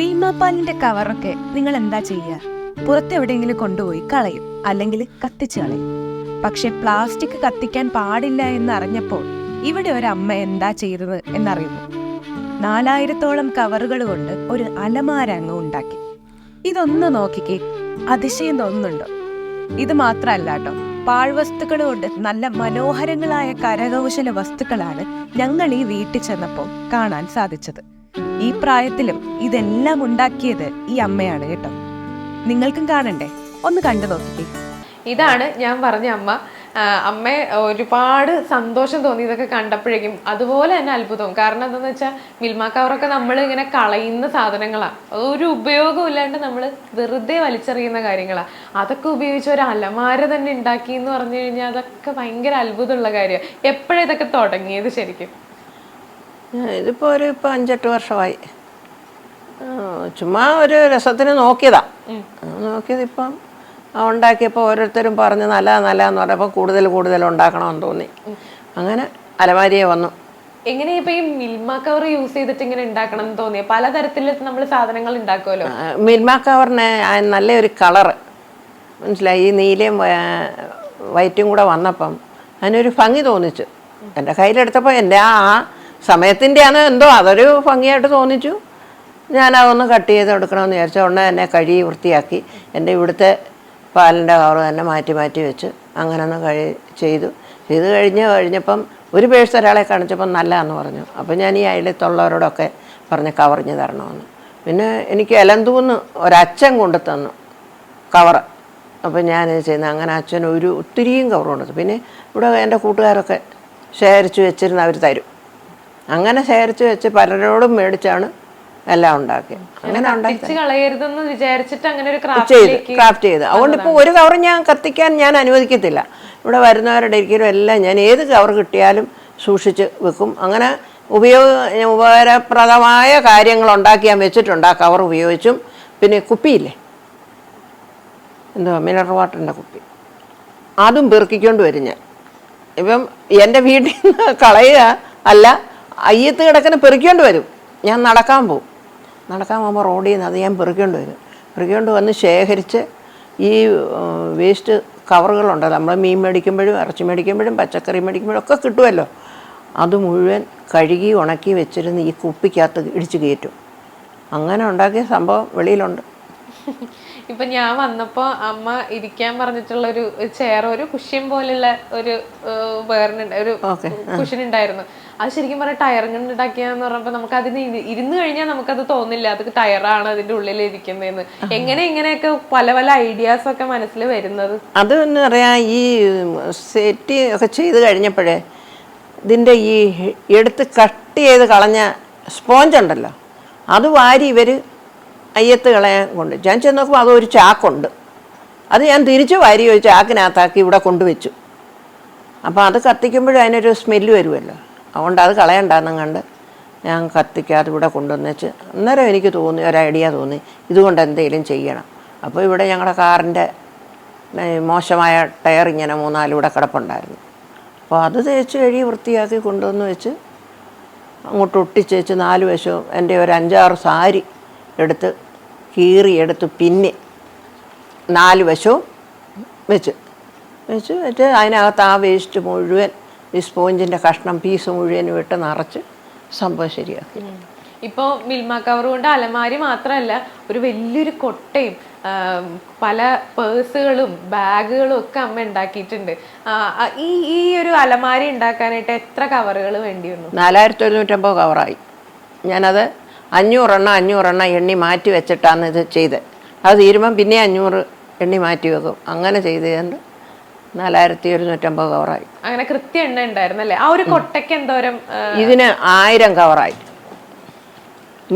മിൽമാപ്പാലിന്റെ കവറൊക്കെ നിങ്ങൾ എന്താ ചെയ്യുക പുറത്തെവിടെയെങ്കിലും കൊണ്ടുപോയി കളയും അല്ലെങ്കിൽ കത്തിച്ച് കളയും. പക്ഷെ പ്ലാസ്റ്റിക് കത്തിക്കാൻ പാടില്ല എന്ന് അറിഞ്ഞപ്പോൾ ഇവിടെ ഒരു അമ്മ എന്താ ചെയ്തത് എന്നറിയുന്നു നാലായിരത്തോളം കവറുകൾ കൊണ്ട് ഒരു അലമാര അങ്ങ് ഉണ്ടാക്കി. ഇതൊന്ന് നോക്കിക്കേ അതിശയം തോന്നുന്നുണ്ടോ? ഇത് മാത്രല്ല കേട്ടോ പാഴ്വസ്തുക്കൾ കൊണ്ട് നല്ല മനോഹരങ്ങളായ കരകൗശല വസ്തുക്കളാണ് ഞങ്ങൾ ഈ വീട്ടിൽ ചെന്നപ്പോൾ കാണാൻ സാധിച്ചത്. ഈ പ്രായത്തിലും ഇതെല്ലാം ഉണ്ടാക്കിയത് ഈ അമ്മയാണ് കേട്ടോ. നിങ്ങൾക്കും കാണണ്ടേ? ഒന്ന് കണ്ടു നോക്കിക്കേ. ഇതാണ് ഞാൻ പറഞ്ഞ അമ്മ. അമ്മ ഒരുപാട് സന്തോഷം തോന്നി ഇതൊക്കെ കണ്ടപ്പോഴേക്കും. അതുപോലെ തന്നെ അത്ഭുതവും. കാരണം എന്താന്ന് വെച്ചാൽ മിൽമ നമ്മൾ ഇങ്ങനെ കളയുന്ന സാധനങ്ങളാണ് അതൊരു ഉപയോഗം ഇല്ലാണ്ട് നമ്മൾ വെറുതെ വലിച്ചെറിയുന്ന കാര്യങ്ങളാണ് അതൊക്കെ ഉപയോഗിച്ച് ഒരു അലമാര തന്നെ ഉണ്ടാക്കി എന്ന് പറഞ്ഞു കഴിഞ്ഞാൽ അതൊക്കെ ഭയങ്കര അത്ഭുതമുള്ള കാര്യമാണ് എപ്പോഴാണ് ഇതൊക്കെ തുടങ്ങിയത് ശരിക്കും? ഇതിപ്പോൾ ഒരു ഇപ്പം അഞ്ചെട്ട് വർഷമായി. ചുമ്മാ ഒരു രസത്തിന് നോക്കിയതാ. നോക്കിയത് ഇപ്പം ഉണ്ടാക്കിയപ്പോൾ ഓരോരുത്തരും പറഞ്ഞ് നല്ല നല്ല എന്ന് പറഞ്ഞപ്പോൾ കൂടുതൽ കൂടുതൽ ഉണ്ടാക്കണമെന്ന് തോന്നി. അങ്ങനെ അലമാരിയെ വന്നു. എങ്ങനെ ഇപ്പൊ ഈ മിൽമ കവർ യൂസ് ചെയ്തിട്ട് ഇങ്ങനെ ഉണ്ടാക്കണം എന്ന് തോന്നിയ? പലതരത്തിൽ നമ്മൾ സാധനങ്ങൾ ഉണ്ടാക്കുമല്ലോ മിൽമ കവറിന് നല്ലൊരു കളറ് മനസ്സിലായി? ഈ നീലയും വൈറ്റും കൂടെ വന്നപ്പം അതിനൊരു ഭംഗി തോന്നിച്ചു. എന്റെ കയ്യിലെടുത്തപ്പോൾ എന്റെ ആ സമയത്തിന്റെ ആണോ എന്തോ അതൊരു ഭംഗിയായിട്ട് തോന്നിച്ചു. ഞാൻ അതൊന്ന് കട്ട് ചെയ്ത് എടുക്കണമെന്ന് വിചാരിച്ച. ഉടനെ തന്നെ കഴുകി വൃത്തിയാക്കി. എന്റെ ഇവിടുത്തെ പാലിന്റെ കവറ് തന്നെ മാറ്റി മാറ്റി വെച്ച് അങ്ങനെ ഒന്ന് കഴി ചെയ്തു. ചെയ്ത് കഴിഞ്ഞ് കഴിഞ്ഞപ്പം ഒരു പേഴ്സ് ഒരാളെ കാണിച്ചപ്പം നല്ലതാണെന്ന് പറഞ്ഞു. അപ്പം ഞാൻ ഈ അയലത്തുള്ളവരോടൊക്കെ പറഞ്ഞ് കവറിഞ്ഞ് തരണമെന്ന്. പിന്നെ എനിക്ക് എലന്തൂന്ന് ഒരച്ഛൻ കൊണ്ടു തന്നു കവറ് അപ്പം ഞാൻ ചെയ്യുന്നത് അങ്ങനെ അച്ഛൻ ഒരു ഒത്തിരിയും കവർ കൊണ്ടു പിന്നെ ഇവിടെ എന്റെ കൂട്ടുകാരൊക്കെ ശേഖരിച്ച് വെച്ചിരുന്ന് അവർ തരും. അങ്ങനെ ശേഖരിച്ച് വെച്ച് പലരോടും മേടിച്ചാണ് എല്ലാം ഉണ്ടാക്കിയത്. അങ്ങനെ ഉണ്ടാക്കി. കത്തിച്ച് കളയരുതെന്ന് വിചാരിച്ചിട്ട് അങ്ങനെ ഒരു ചെയ്ത് ക്രാഫ്റ്റ് ചെയ്ത്. അതുകൊണ്ട് ഇപ്പോൾ ഒരു കവർ ഞാൻ കത്തിക്കാൻ ഞാൻ അനുവദിക്കത്തില്ല. ഇവിടെ വരുന്നവരുടെ ഇരിക്കലും എല്ലാം ഞാൻ ഏത് കവർ കിട്ടിയാലും സൂക്ഷിച്ച് വെക്കും. അങ്ങനെ ഉപയോഗ ഉപകാരപ്രദമായ കാര്യങ്ങൾ ഉണ്ടാക്കി ഞാൻ വെച്ചിട്ടുണ്ട്. ആ കവർ ഉപയോഗിച്ചും. പിന്നെ കുപ്പിയില്ലേ? എന്തുവാ മിനറൽ വാട്ടറിന്റെ കുപ്പി. അതും പെറുക്കിക്കൊണ്ട് വരും ഞാൻ. ഇപ്പം എന്റെ വീട്ടിൽ നിന്ന് കളയുക അല്ല അയ്യത്ത് കിടക്കുന്ന പെറുക്കിക്കൊണ്ട് വരും. ഞാൻ നടക്കാൻ പോവും. നടക്കാൻ പോകുമ്പോൾ റോഡിൽ നിന്ന് അത് ഞാൻ പെറുക്കിക്കൊണ്ട് വരും. പെറുക്കിക്കൊണ്ട് വന്ന് ശേഖരിച്ച് ഈ വേസ്റ്റ് കവറുകളുണ്ട് നമ്മൾ മീൻ മേടിക്കുമ്പോഴും ഇറച്ചി മേടിക്കുമ്പോഴും പച്ചക്കറി മേടിക്കുമ്പോഴും ഒക്കെ കിട്ടുമല്ലോ അത് മുഴുവൻ കഴുകി ഉണക്കി വെച്ചിരുന്ന് ഈ കുപ്പിക്കകത്ത് ഇടിച്ച് കയറ്റും. അങ്ങനെ ഉണ്ടാക്കിയ സംഭവം വെളിയിലുണ്ട്. ഇപ്പൊ ഞാൻ വന്നപ്പോ അമ്മ ഇരിക്കാൻ പറഞ്ഞിട്ടുള്ള ഒരു ചെയർ ഒരു കുഷ്യൻ പോലുള്ള ഒരു വേറിനുണ്ട് ഒരു കുഷ്യൻ ഉണ്ടായിരുന്നു. അത് ശരിക്കും പറഞ്ഞ ടയർ കൊണ്ട് ഉണ്ടാക്കിയെന്ന് പറഞ്ഞപ്പോ നമുക്ക് അതിന് ഇരി- ഇരുന്ന് കഴിഞ്ഞാൽ നമുക്കത് തോന്നില്ല. അത് ടയറാണ് അതിന്റെ ഉള്ളിൽ ഇരിക്കുന്നതെന്ന് എങ്ങനെ ഇങ്ങനെയൊക്കെ പല പല ഐഡിയാസ് ഒക്കെ മനസ്സിൽ വരുന്നത്? അത് എന്ന് പറയാ ഈ സെറ്റ് ഒക്കെ ചെയ്ത് കഴിഞ്ഞപ്പോഴേ ഇതിന്റെ ഈ എടുത്ത് കട്ട് ചെയ്ത് കളഞ്ഞ സ്പോഞ്ച് ഉണ്ടല്ലോ അത് വാരി ഇവർ അയ്യത്ത് കളയാൻ കൊണ്ട്. ഞാൻ ചെന്ന് നോക്കുമ്പോൾ അതൊരു ചാക്കുണ്ട്. അത് ഞാൻ തിരിച്ച് വാരി ഒരു ചാക്കിനകത്താക്കി ഇവിടെ കൊണ്ടുവച്ചു. അപ്പോൾ അത് കത്തിക്കുമ്പോഴും അതിനൊരു സ്മെല്ല് വരുമല്ലോ. അതുകൊണ്ട് അത് കളയണ്ടെന്നും കണ്ട് ഞാൻ കത്തിക്കാതെ ഇവിടെ കൊണ്ടുവന്നേച്ച് അന്നേരം എനിക്ക് തോന്നി ഒരു ഐഡിയ തോന്നി ഇതുകൊണ്ട് എന്തെങ്കിലും ചെയ്യണം. അപ്പോൾ ഇവിടെ ഞങ്ങളുടെ കാറിന്റെ മോശമായ ടയർ ഇങ്ങനെ മൂന്നാലും ഇവിടെ കിടപ്പുണ്ടായിരുന്നു. അപ്പോൾ അത് തേച്ച് കഴുകി വൃത്തിയാക്കി കൊണ്ടുവന്ന് വെച്ച് അങ്ങോട്ട് ഒട്ടിച്ചേച്ച് നാല് വശവും എന്റെ ഒരു അഞ്ചാറ് സാരി എടുത്ത് കീറി എടുത്ത് പിന്നെ നാല് വശവും വെച്ച്. വെച്ച് വെച്ച് അതിനകത്ത് ആ വേസ്റ്റ് മുഴുവൻ ഈ സ്പോഞ്ചിന്റെ കഷ്ണം പീസ് മുഴുവനും ഇട്ട് നിറച്ച് സംഭവം ശരിയാക്കി. ഇപ്പോൾ മിൽമ കവർ കൊണ്ട് അലമാരി മാത്രമല്ല ഒരു വലിയൊരു കൊട്ടയും പല പേഴ്സുകളും ബാഗുകളും ഒക്കെ അമ്മ ഉണ്ടാക്കിയിട്ടുണ്ട്. ഈ ഈ ഒരു അലമാരി ഉണ്ടാക്കാനായിട്ട് എത്ര കവറുകൾ വേണ്ടി വന്നു? നാലായിരത്തി ഒരുന്നൂറ്റമ്പത് കവറായി. ഞാനത് അഞ്ഞൂറെണ്ണം അഞ്ഞൂറെണ്ണം എണ്ണി മാറ്റി വെച്ചിട്ടാണ് ഇത് ചെയ്ത്. അത് തീരുമ്പം പിന്നെ അഞ്ഞൂറ് എണ്ണി മാറ്റി വെക്കും. അങ്ങനെ ചെയ്തുകൊണ്ട് നാലായിരത്തി ഒരുന്നൂറ്റമ്പത് കവറായി. അങ്ങനെ കൃത്യ എണ്ണ ഉണ്ടായിരുന്നല്ലേ? ആ ഒരു കൊട്ടയ്ക്ക് എന്തോരം ഇതിന് ആയിരം കവറായി.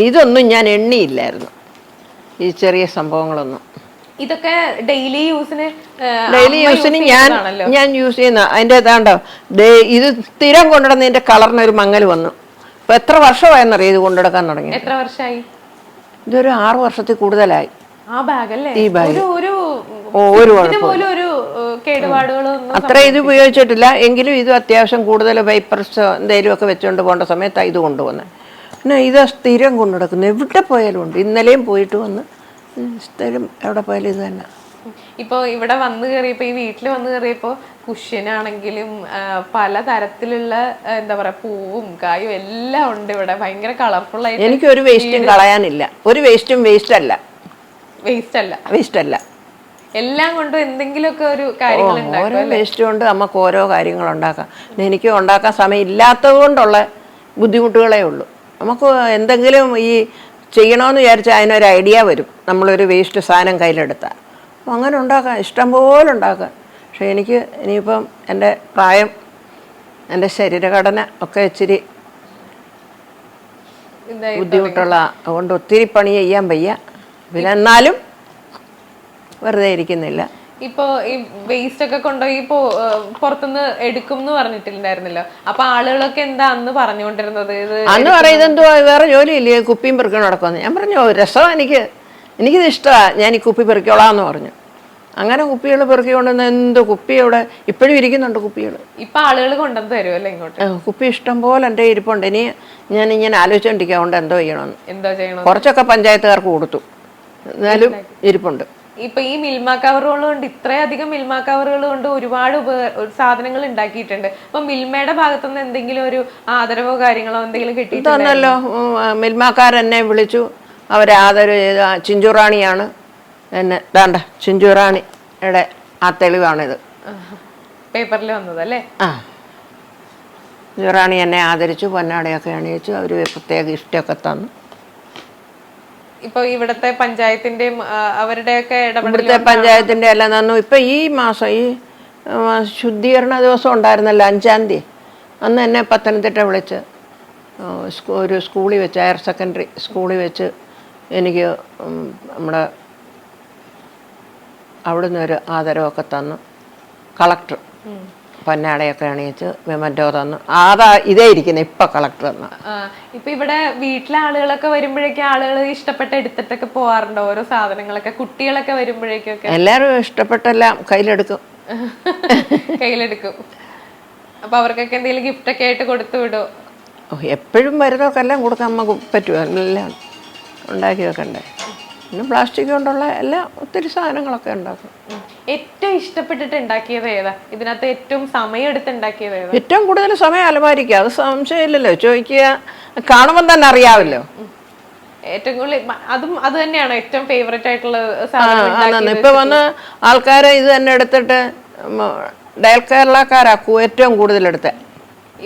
ഇതൊന്നും ഞാൻ എണ്ണിയില്ലായിരുന്നു. ഈ ചെറിയ സംഭവങ്ങളൊന്നും. ഇതൊക്കെ ഡെയിലി യൂസിന് ഡെയിലി യൂസിന് ഞാൻ ഞാൻ യൂസ് ചെയ്യുന്ന അതിന്റെ ഇതാണ്ടോ ഇത് സ്ഥിരം കൊണ്ടുവന്നതിന്റെ കളറിന് ഒരു മങ്ങൽ വന്നു. ഇപ്പം എത്ര വർഷമായെന്നറിയാം ഇത് കൊണ്ടുനടക്കാൻ തുടങ്ങി? എത്ര വർഷമായി? ഇതൊരു ആറു വർഷത്തിൽ കൂടുതലായി. ആ ബാഗ് അല്ലേ ഈ ബാഗ്. ഒരു ഒരു ഓ, ഒരു ഇതിന് പോലും ഒരു ഏഹ്, കേടുപാടുകളൊന്നും അത്ര ഇത് ഉപയോഗിച്ചിട്ടില്ല. എങ്കിലും ഇത് അത്യാവശ്യം കൂടുതൽ പേപ്പർസ് എന്തെങ്കിലുമൊക്കെ വെച്ചുകൊണ്ട് പോകേണ്ട സമയത്താണ് ഇത് കൊണ്ടുവന്നത് പിന്നെ ഇത് സ്ഥിരം കൊണ്ടു നടക്കുന്നു എവിടെ പോയാലും ഉണ്ട്. ഇന്നലെയും പോയിട്ട് വന്ന് ഉം, സ്ഥിരം എവിടെ പോയാലും ഇത് തന്നെ. ഇപ്പൊ ഇവിടെ വന്നു കയറിയപ്പോൾ ഈ വീട്ടിൽ വന്നു കയറിയപ്പോൾ കുഷ്യനാണെങ്കിലും പല തരത്തിലുള്ള എന്താ പറയാ പൂവും കായും എല്ലാം ഉണ്ട് ഇവിടെ. ഭയങ്കര കളർഫുൾ ആയിട്ട് എനിക്ക് ഒരു വേസ്റ്റും കളയാനില്ല. ഒരു വേസ്റ്റും വേസ്റ്റ് അല്ല. വേസ്റ്റ് അല്ല. വേസ്റ്റ് അല്ല. എല്ലാം കൊണ്ടും എന്തെങ്കിലുമൊക്കെ ഒരു കാര്യങ്ങൾ ഓരോ വേസ്റ്റ് കൊണ്ട് നമുക്ക് ഓരോ കാര്യങ്ങൾ ഉണ്ടാക്കാം. എനിക്ക് ഉണ്ടാക്കാൻ സമയം ഇല്ലാത്തത് കൊണ്ടുള്ള ബുദ്ധിമുട്ടുകളേ ഉള്ളൂ. നമുക്ക് എന്തെങ്കിലും ഈ ചെയ്യണമെന്ന് വിചാരിച്ചാൽ അതിനൊരു ഐഡിയ വരും. നമ്മളൊരു വേസ്റ്റ് സാധനം കയ്യിലെടുത്താൽ അപ്പം അങ്ങനെ ഉണ്ടാക്കാം ഇഷ്ടം പോലെ ഉണ്ടാക്കാം പക്ഷേ എനിക്ക് ഇനിയിപ്പം എന്റെ പ്രായം എന്റെ ശരീരഘടന ഒക്കെ ഇച്ചിരി ബുദ്ധിമുട്ടുള്ള അതുകൊണ്ട് ഒത്തിരി പണി ചെയ്യാൻ വയ്യ. പിന്നെ എന്നാലും വെറുതെ ഇരിക്കുന്നില്ല. ഇപ്പോ ഈ വേസ്റ്റ് ഒക്കെ കൊണ്ടുപോയി ഇപ്പോ പുറത്തുനിന്ന് എടുക്കും എന്ന് പറഞ്ഞിട്ടുണ്ടായിരുന്നല്ലോ. അപ്പൊ ആളുകളൊക്കെ എന്താ അന്ന് പറഞ്ഞുകൊണ്ടിരുന്നത്? അന്ന് പറയുന്നത് എന്തുവാ? വേറെ ജോലിയില്ലേ? കുപ്പിയും പെറുക്കണം നടക്കുമെന്ന് ഞാൻ പറഞ്ഞു രസം എനിക്ക് എനിക്കിത് ഇഷ്ടമാണ് ഞാൻ ഈ കുപ്പി പെറുക്കോളാന്ന് പറഞ്ഞു. അങ്ങനെ കുപ്പികൾ പെറുക്കിക്കൊണ്ടുവന്ന എന്തോ അവിടെ? ഇപ്പോഴും ഇരിക്കുന്നുണ്ട് കുപ്പികൾ ഇപ്പൊ ആളുകൾ കൊണ്ടുവന്ന് തരുമല്ലോ ഇങ്ങോട്ട്? കുപ്പി ഇഷ്ടം പോലെ എന്റെ ഇരിപ്പുണ്ട്. ഇനി ഞാൻ ഇങ്ങനെ ആലോചിച്ചുകൊണ്ടിരിക്കുക അതുകൊണ്ട് എന്തോ ചെയ്യണമെന്ന്. എന്തോ ചെയ്യണം കുറച്ചൊക്കെ പഞ്ചായത്തുകാർക്ക് കൊടുത്തു. എന്നാലും ഇരിപ്പുണ്ട്. ഇപ്പൊ ഈ മിൽമ കവറുകൾ കൊണ്ട് ഇത്രയധികം മിൽമ കവറുകൾ കൊണ്ട് ഒരുപാട് സാധനങ്ങൾ ഉണ്ടാക്കിയിട്ടുണ്ട്. അപ്പൊ മിൽമയുടെ ഭാഗത്തുനിന്ന് എന്തെങ്കിലും ഒരു ആദരവോ കാര്യങ്ങളോ എന്തെങ്കിലും കിട്ടിയിട്ടുണ്ടല്ലോ മിൽമാക്കാരെന്നെ വിളിച്ചു. അവരെ ആദരവ് ചെയ്ത് ചിഞ്ചുറാണിയാണ്. എന്നെ വേണ്ട ചിഞ്ചുറാണിയുടെ ആ തെളിവാണിത്. പേപ്പറിൽ വന്നതല്ലേ? ആ. ചിഞ്ചുറാണി എന്നെ ആദരിച്ചു പൊന്നാടയൊക്കെ അണിയിച്ചു അവർ പ്രത്യേക ഇഷ്ടമൊക്കെ തന്നു. ഇപ്പൊ ഇവിടത്തെ പഞ്ചായത്തിന്റെയും അവരുടെയൊക്കെ ഇവിടുത്തെ പഞ്ചായത്തിന്റെ എല്ലാം തന്നു. ഇപ്പം ഈ മാസം ഈ ശുദ്ധീകരണ ദിവസം ഉണ്ടായിരുന്നല്ലോ അഞ്ചാം തീയതി. അന്ന് എന്നെ പത്തനംതിട്ട വിളിച്ച് ഒരു സ്കൂളിൽ വെച്ച് ഹയർ സെക്കൻഡറി സ്കൂളിൽ വെച്ച് എനിക്ക് നമ്മുടെ അവിടുന്ന് ഒരു ആദരവൊക്കെ തന്നു. കളക്ടർ പൊന്നാടയൊക്കെ അണിയിച്ച് മെമന്റോ തന്നു. അതാ ഇതേ ഇരിക്കുന്നത് ഇപ്പം കളക്ടർ തന്ന ഇപ്പൊ ഇവിടെ വീട്ടിലെ ആളുകളൊക്കെ വരുമ്പോഴേക്കും ആളുകൾ ഇഷ്ടപ്പെട്ട് എടുത്തിട്ടൊക്കെ പോവാറുണ്ടോ? ഓരോ സാധനങ്ങളൊക്കെ കുട്ടികളൊക്കെ വരുമ്പോഴേക്കൊക്കെ? എല്ലാവരും ഇഷ്ടപ്പെട്ടെല്ലാം കയ്യിലെടുക്കും. കയ്യിലെടുക്കും. അപ്പൊ അവർക്കൊക്കെ എന്തെങ്കിലും ഗിഫ്റ്റൊക്കെ ആയിട്ട് കൊടുത്തു വിടുമോ ഓ, എപ്പോഴും വരുന്നവർക്കെല്ലാം കൊടുക്കാൻ നമുക്ക് പറ്റുമോ എല്ലാം ഉണ്ടാക്കി വെക്കണ്ടേ പിന്നെ പ്ലാസ്റ്റിക് കൊണ്ടുള്ള എല്ലാ ഒത്തിരി സാധനങ്ങളൊക്കെ ഉണ്ടാക്കും. ഏറ്റവും ഇഷ്ടപ്പെട്ടിട്ട് ഉണ്ടാക്കിയത് ഏതാ? ഇതിനകത്ത് ഏറ്റവും സമയം എടുത്ത് ഉണ്ടാക്കിയത് ഏതാ? ഏറ്റവും കൂടുതൽ സമയം അലമാരിക്കുക അത് സംശയമില്ലല്ലോ. ചോദിക്കുക. കാണുമ്പോൾ തന്നെ അറിയാമല്ലോ. ഏറ്റവും കൂടുതൽ അതും അത് തന്നെയാണ് ഏറ്റവും ഫേവറേറ്റ് ആയിട്ടുള്ള സാധനം ഇപ്പൊ വന്ന് ആൾക്കാരെ ഇത് തന്നെ എടുത്തിട്ട് ഡയൽ കേരളക്കാരാക്കൂ ഏറ്റവും കൂടുതൽ എടുത്ത്.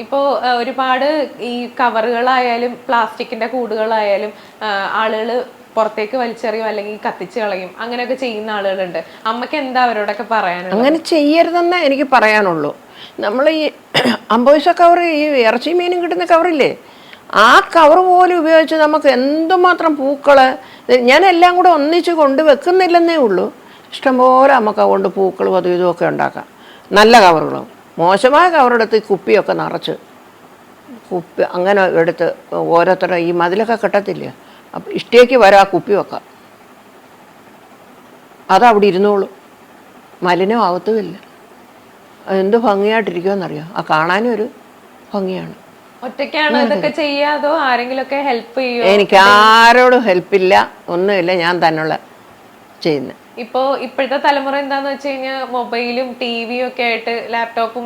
ഇപ്പോ ഒരുപാട് ഈ കവറുകളായാലും പ്ലാസ്റ്റിക്കിന്റെ കൂടുകളായാലും ആളുകൾ പുറത്തേക്ക് വലിച്ചെറിയും അല്ലെങ്കിൽ കത്തിച്ച് കളയും അങ്ങനെയൊക്കെ ചെയ്യുന്ന ആളുകളുണ്ട്. അമ്മയ്ക്ക് എന്താ അവരോടൊക്കെ പറയാനുള്ളത്? അങ്ങനെ ചെയ്യരുതെന്ന് എനിക്ക് പറയാനുള്ളൂ. നമ്മൾ ഈ അമ്പത് കവർ ഈ ഇറച്ചി മീനും കിട്ടുന്ന കവറില്ലേ? ആ കവർ പോലും ഉപയോഗിച്ച് നമുക്ക് എന്തുമാത്രം പൂക്കൾ ഞാൻ എല്ലാം കൂടെ ഒന്നിച്ച് കൊണ്ട് വെക്കുന്നില്ലെന്നേ ഉള്ളൂ. ഇഷ്ടംപോലെ നമുക്ക് അതുകൊണ്ട് പൂക്കളും അതും ഇതുമൊക്കെ ഉണ്ടാക്കാം. നല്ല കവറുകളും. മോശമായ കവറെടുത്ത് ഈ കുപ്പിയൊക്കെ നിറച്ച്. കുപ്പി അങ്ങനെ എടുത്ത് ഓരോരുത്തരും ഈ മതിലൊക്കെ കിട്ടത്തില്ല? അപ്പം ഇഷ്ടേക്ക് വരാം ആ കുപ്പി വെക്കാം. അതവിടെ ഇരുന്നോളൂ. മലിനം ആവത്തുമില്ല. എന്ത് ഭംഗിയായിട്ടിരിക്കുമെന്നറിയാം ആ കാണാനും ഒരു ഭംഗിയാണ്. ഒറ്റയ്ക്കാണോ ഇതൊക്കെ ഹെൽപ്പ് ചെയ്യുമോ എനിക്ക് ആരോടും ഹെൽപ്പില്ല ഒന്നുമില്ല ഞാൻ തന്നുള്ള ചെയ്യുന്നത് ഇപ്പോ ഇപ്പോഴത്തെ തലമുറ എന്താന്ന് വെച്ച് കഴിഞ്ഞാൽ മൊബൈലും ടിവിയും ഒക്കെ ആയിട്ട് ലാപ്ടോപ്പും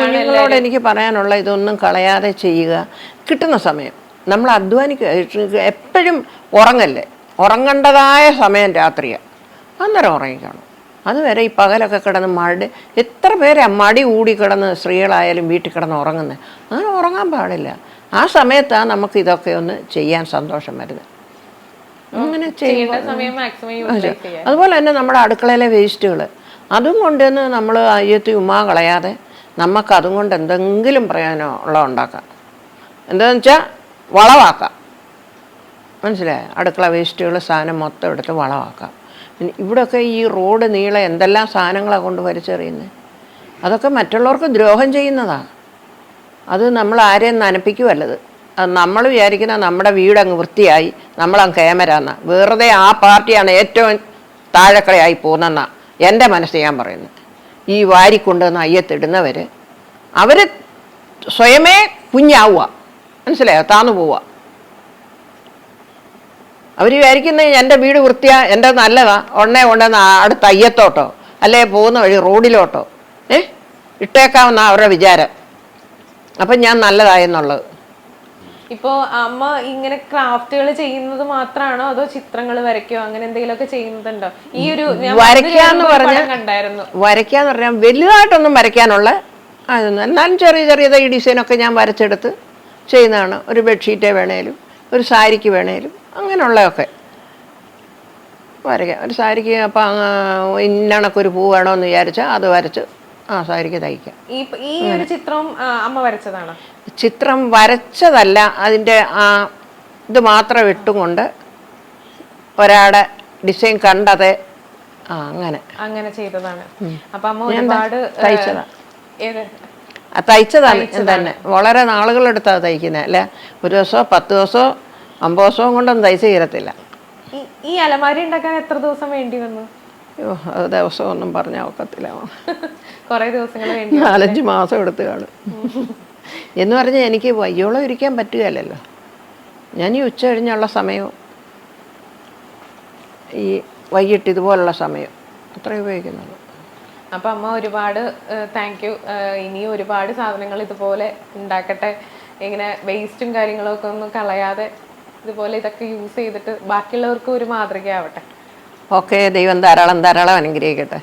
കുഞ്ഞുങ്ങളോട് എനിക്ക് പറയാനുള്ള ഇതൊന്നും കളയാതെ ചെയ്യുക. കിട്ടുന്ന സമയം. നമ്മൾ അധ്വാനിക്കുക എപ്പോഴും ഉറങ്ങല്ലേ? ഉറങ്ങേണ്ടതായ സമയം രാത്രിയാണ് അന്നേരം ഉറങ്ങിക്കണം അതുവരെ ഈ പകലൊക്കെ കിടന്ന് മടി എത്ര പേരാ മടി ഊടി കിടന്ന് സ്ത്രീകളായാലും വീട്ടിൽ കിടന്ന് ഉറങ്ങുന്നത് അങ്ങനെ ഉറങ്ങാൻ പാടില്ല. ആ സമയത്താണ് നമുക്ക് ഇതൊക്കെ ഒന്ന് ചെയ്യാൻ സന്തോഷം വരുന്നത്. അങ്ങനെ ചെയ്യുമ്പോൾ അതുപോലെ തന്നെ നമ്മുടെ അടുക്കളയിലെ വേസ്റ്റുകൾ അതും കൊണ്ടുവന്ന് നമ്മൾ അയ്യത്തി ഉമ്മാ കളയാതെ നമുക്ക് അതും കൊണ്ട് എന്തെങ്കിലും പ്രയോജനം ഉള്ള ഉണ്ടാക്കാം. എന്താണെന്ന് വെച്ചാൽ വളവാക്കാം. മനസ്സിലായോ? അടുക്കള വേസ്റ്റുകൾ സാധനം മൊത്തം എടുത്ത് വളവാക്കാം. പിന്നെ ഇവിടെയൊക്കെ ഈ റോഡ് നീളെ എന്തെല്ലാം സാധനങ്ങളാണ് കൊണ്ട് വലിച്ചെറിയുന്നത് അതൊക്കെ മറ്റുള്ളവർക്ക് ദ്രോഹം ചെയ്യുന്നതാണ് അത് നമ്മൾ ആരെയും നനപ്പിക്കുമല്ലത് നമ്മൾ വിചാരിക്കുന്ന നമ്മുടെ വീടങ്ങ് വൃത്തിയായി നമ്മളങ്ങ് ക്യാമറ വെറുതെ ആ പാർട്ടിയാണ് ഏറ്റവും താഴക്കളയായി പോകുന്നതെന്നാ എന്റെ മനസ്സ് ഞാൻ പറയുന്നത്. ഈ വാരിക്കൊണ്ടുവന്ന് അയ്യത്തിടുന്നവർ അവർ സ്വയമേ കുഞ്ഞാവുക. മനസ്സിലായോ? താന്നു പോവുക. അവർ വിചാരിക്കുന്നത് എന്റെ വീട് വൃത്തിയാ എന്റെ നല്ലതാ ഉടനെ കൊണ്ടുവന്ന് അടുത്ത അയ്യത്തോട്ടോ അല്ലെ പോകുന്ന വഴി റോഡിലോട്ടോ ഏ? ഇട്ടേക്കാവുന്ന അവരുടെ വിചാരം. അപ്പം ഞാൻ നല്ലതായെന്നുള്ളത്. ഇപ്പോ അമ്മ ഇങ്ങനെ ക്രാഫ്റ്റുകൾ ചെയ്യുന്നത് മാത്രമാണോ അതോ ചിത്രങ്ങൾ വരയ്ക്കോ? അങ്ങനെ എന്തെങ്കിലുമൊക്കെ ചെയ്യുന്നുണ്ടോ? ഈ ഒരു വരയ്ക്കാന്ന് കയറുമ്പോ ഒരു പറഞ്ഞ കണ്ടായിരുന്നു. വരയ്ക്കാന്ന് പറഞ്ഞാൽ വലുതായിട്ടൊന്നും വരയ്ക്കാനുള്ള അതൊന്നും എന്നാലും ചെറിയ ചെറിയ ഈ ഡിസൈനൊക്കെ ഞാൻ വരച്ചെടുത്ത് ചെയ്യുന്നതാണ്. ഒരു ബെഡ്ഷീറ്റേ വേണേലും ഒരു സാരിക്ക് വേണേലും അങ്ങനെയുള്ളതൊക്കെ. വരയ്ക്കാം. ഒരു സാരിക്ക് അപ്പം ഇന്നണക്കൊരു പൂ വേണമെന്ന് വിചാരിച്ചാൽ അത് വരച്ച് ആ സാരിക്ക് തയ്ക്കാം. ഈ ഒരു ചിത്രം അമ്മ വരച്ചതാണോ? ചിത്രം വരച്ചതല്ല അതിന്റെ ആ ഇത് മാത്രം ഇട്ടുകൊണ്ട് ഒരാടെ ഡിസൈൻ കണ്ടത്. ആ അങ്ങനെ. അങ്ങനെ ചെയ്തതാണ്. അപ്പൊ അമ്മ ഒരുപാട് തയ്ച്ചതാ. തയ്ച്ചതാണ് തന്നെ വളരെ നാളുകളെടുത്താണ് തയ്ക്കുന്നത് അല്ലെ? ഒരു ദിവസമോ പത്ത് ദിവസമോ അമ്പത് ദിവസവും കൊണ്ടൊന്നും തയ്ച്ച് തീരത്തില്ല. ഈ- അലമാരി ഉണ്ടാക്കാൻ എത്ര ദിവസം വേണ്ടി വന്നു? ദിവസമൊന്നും പറഞ്ഞാൽ ഒക്കത്തില്ല. കുറെ ദിവസങ്ങൾ നാലഞ്ച് മാസം എടുത്തു കാണും. എന്ന് പറഞ്ഞാൽ എനിക്ക് വയ്യോളം ഇരിക്കാൻ പറ്റുകയല്ലല്ലോ. ഞാൻ ഈ ഉച്ച കഴിഞ്ഞുള്ള സമയവും ഈ വൈകിട്ട് ഇതുപോലുള്ള സമയം അത്രേ ഉപയോഗിക്കുന്നുള്ളൂ അപ്പം അമ്മ ഒരുപാട് താങ്ക് യു ഇനി ഒരുപാട് സാധനങ്ങൾ ഇതുപോലെ ഉണ്ടാക്കട്ടെ. ഇങ്ങനെ വേസ്റ്റും കാര്യങ്ങളൊക്കെ ഒന്നും കളയാതെ ഇതുപോലെ ഇതൊക്കെ യൂസ് ചെയ്തിട്ട് ബാക്കിയുള്ളവർക്കും ഒരു മാതൃകയാവട്ടെ. ഓക്കെ ദൈവം ധാരാളം ധാരാളം അനുഗ്രഹിക്കട്ടെ.